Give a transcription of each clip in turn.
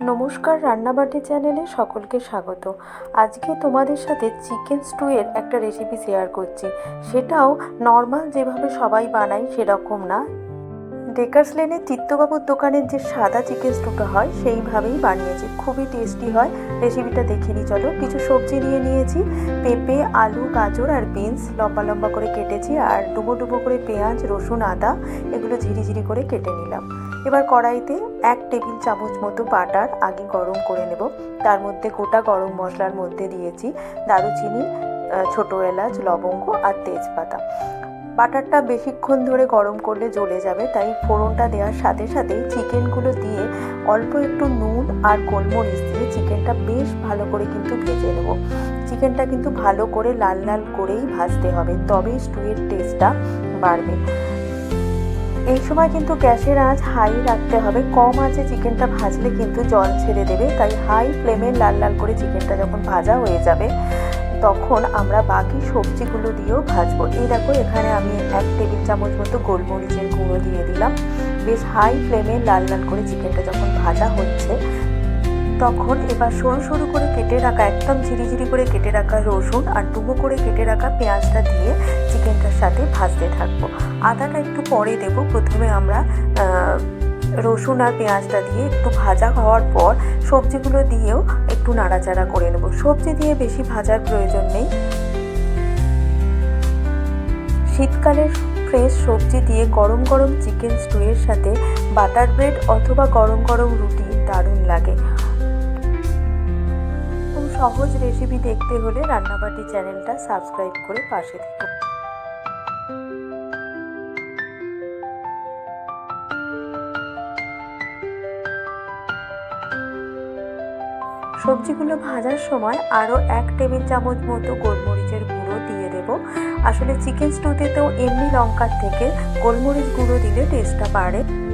নমস্কার রান্নাবাটি চ্যানেলে সকলকে স্বাগত। আজকে তোমাদের সাথে চিকেন স্টুয়ের একটা রেসিপি শেয়ার করছি। সেটাও নর্মাল যেভাবে সবাই বানায় সেরকম না। ডেকার্স লেনের চিত্তবাবুর দোকানের যে সাদা চিকেন স্টুটা হয়, সেইভাবেই বানিয়েছি। খুবই টেস্টি হয়। রেসিপিটা দেখে নিই, চলো। কিছু সবজি নিয়ে নিয়েছি। পেঁপে, আলু, গাজর আর বিনস লম্বা লম্বা করে কেটেছি। আর ডুবো ডুবো করে পেঁয়াজ, রসুন, আদা, এগুলো ঝিরিঝিরি করে কেটে নিলাম। এবার কড়াইতে এক টেবিল চামচ মতো বাটার আগে গরম করে নেব। তার মধ্যে গোটা গরম মশলার মধ্যে দিয়েছি দারুচিনি ছোটো এলাচ, লবঙ্গ আর তেজপাতা। বাটারটা বেশিক্ষণ ধরে গরম করলে জ্বলে যাবে, তাই ফোড়নটা দেওয়ার সাথে সাথেই চিকেনগুলো দিয়ে অল্প একটু নুন আর গোলমরিচ দিয়ে চিকেনটা বেশ ভালো করে কিন্তু ভেজে নেব। চিকেনটা কিন্তু ভালো করে লাল লাল করেই ভাজতে হবে, তবেই স্টুয়ের টেস্টটা বাড়বে। এই সময় কিন্তু গ্যাসের আঁচ হাই রাখতে হবে। কম আঁচে চিকেনটা ভাজলে কিন্তু জল ছেড়ে দেবে। তাই হাই ফ্লেমে লাল লাল করে চিকেনটা যখন ভাজা হয়ে যাবে, তখন আমরা বাকি সবজিগুলো দিয়েও ভাজবো। এই দেখো, এখানে আমি এক টেবিল চামচ মতো গোলমরিচের গুঁড়ো দিয়ে দিলাম। বেশ হাই ফ্লেমে লাল লাল করে চিকেনটা যখন ভাজা হচ্ছে তখন এবার সরু সরু করে কেটে রাখা, একদম ঝিরিঝিরি করে কেটে রাখা রসুন আর ডুবো করে কেটে রাখা পেঁয়াজটা দিয়ে চিকেনটার সাথে ভাজতে থাকব। আদাটা একটু পরে দেব। প্রথমে আমরা রসুন আর পেঁয়াজটা দিয়ে একটু ভাজা হওয়ার পর সবজিগুলো দিয়েও একটু নাড়াচাড়া করে নেব। সবজি দিয়ে বেশি ভাজার প্রয়োজন নেই। শীতকালের ফ্রেশ সবজি দিয়ে গরম গরম চিকেন স্টুয়ের সাথে বাটার ব্রেড অথবা গরম গরম রুটি দারুণ লাগে। সহজ রেসিপি দেখতে হলে রান্নাবাটি চ্যানেলটা সাবস্ক্রাইব করে পাশে থেকো। সবজিগুলো ভাজার সময় আরও এক টেবিল চামচ মতো গোলমরিচের গুঁড়ো দিয়ে দেব। আসলে চিকেন স্টুতেও এমনি লঙ্কার থেকে গোলমরিচ গুঁড়ো দিলে টেস্টটা বাড়ে।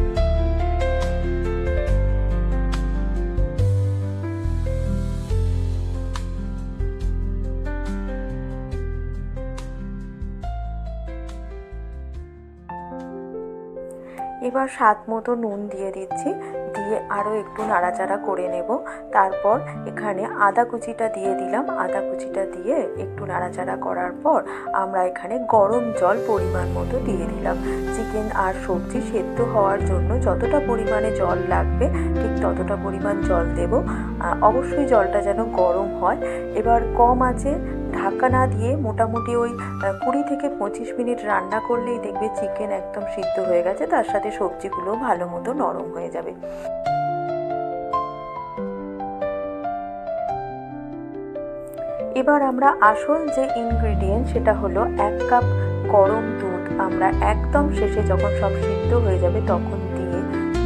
এবার স্বাদ মতো নুন দিয়ে দিচ্ছি, দিয়ে আরও একটু নাড়াচাড়া করে নেব। তারপর এখানে আদা কুচিটা দিয়ে দিলাম। আদা কুচিটা দিয়ে একটু নাড়াচাড়া করার পর আমরা এখানে গরম জল পরিমাণ মতো দিয়ে দিলাম। চিকেন আর সবজি সেদ্ধ হওয়ার জন্য যতটা পরিমাণে জল লাগবে, ঠিক ততটা পরিমাণ জল দেব। অবশ্যই জলটা যেন গরম হয়। এবার কম আছে ঢাকা না দিয়ে মোটামুটি ওই কুড়ি থেকে পঁচিশ মিনিট রান্না করলেই দেখবে চিকেন একদম সিদ্ধ হয়ে গেছে, তার সাথে সবজিগুলো ভালো মতো নরম হয়ে যাবে। এবার আমরা আসল যে ইনগ্রিডিয়েন্ট সেটা হলো এক কাপ গরম দুধ। আমরা একদম শেষে যখন সব সিদ্ধ হয়ে যাবে তখন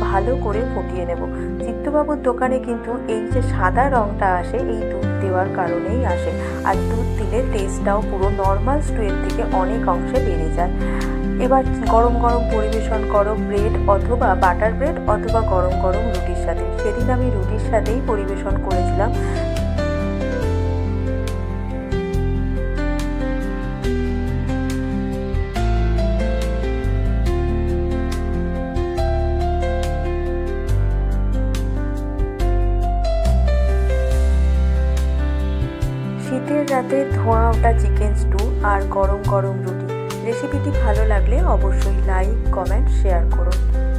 ভালো করে ফুটিয়ে নেব। চিত্তবাবুর দোকানে কিন্তু এই যে সাদা রঙটা আসে, এই দুধ দেওয়ার কারণেই আসে। আর দুধ দিলে টেস্টটাও পুরো নর্মাল স্টুয়ের থেকে অনেক অংশে বেড়ে যায়। এবার গরম গরম পরিবেশন করো ব্রেড অথবা বাটার ব্রেড অথবা গরম গরম রুটির সাথে। সেদিন আমি রুটির সাথেই পরিবেশন করেছিলাম। রাতে ধোঁয়া ওটা চিকেন স্টু আর গরম গরম রুটি। রেসিপিটি ভালো লাগলে অবশ্যই লাইক কমেন্ট শেয়ার করো